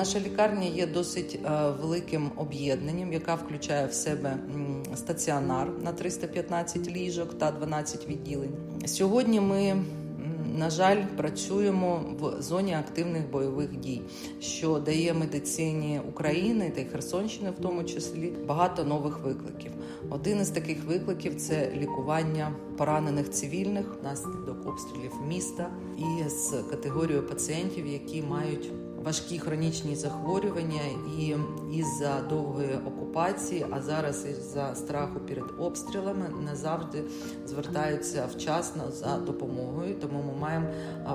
Наша лікарня є досить е, великим об'єднанням, яка включає в себе стаціонар на 315 ліжок та 12 відділень. Сьогодні ми. На жаль, працюємо в зоні активних бойових дій, що дає медицині України та Херсонщини, в тому числі, багато нових викликів. Один із таких викликів це лікування поранених цивільних внаслідок обстрілів міста і з категорією пацієнтів, які мають важкі хронічні захворювання, і із-за довгої окупації, а зараз із-за страху перед обстрілами не завжди звертаються вчасно за допомогою. Тому ми маємо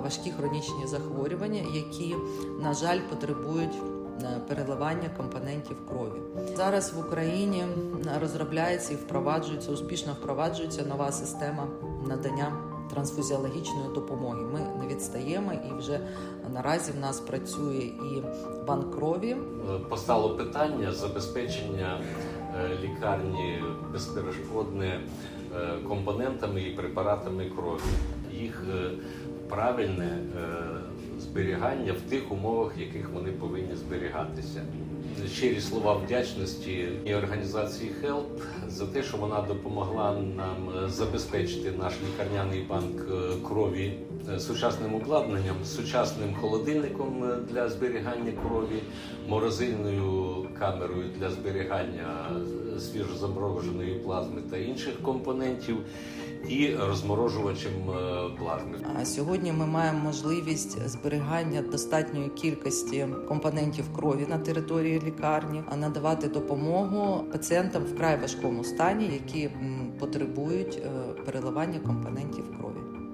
важкі хронічні захворювання, які, на жаль, потребують е, переливання компонентів крові. Зараз в Україні розробляється і впроваджується успішно впроваджується нова система надання трансфузіологічної допомоги. Ми не відстаємо і вже наразі в нас працює і банк крові. Постало питання забезпечення е, лікарні безперешкодне е, компонентами і препаратами крові. Їх е, правильне зберігання в тих умовах, в яких вони повинні зберігатися. Щирі слова вдячності і організації HELP за те, що вона допомогла нам забезпечити наш лікарняний банк е, крові е, сучасним обладнанням, сучасним холодильником е, для зберігання крові, морозильною камерою для зберігання свіжозамороженої плазми та інших компонентів, і розморожувачем е, плазми. А сьогодні ми маємо можливість зберігання достатньої кількості компонентів крові на території лікарні, а надавати допомогу пацієнтам вкрай важкому стані, які потребують е, переливання компонентів крові.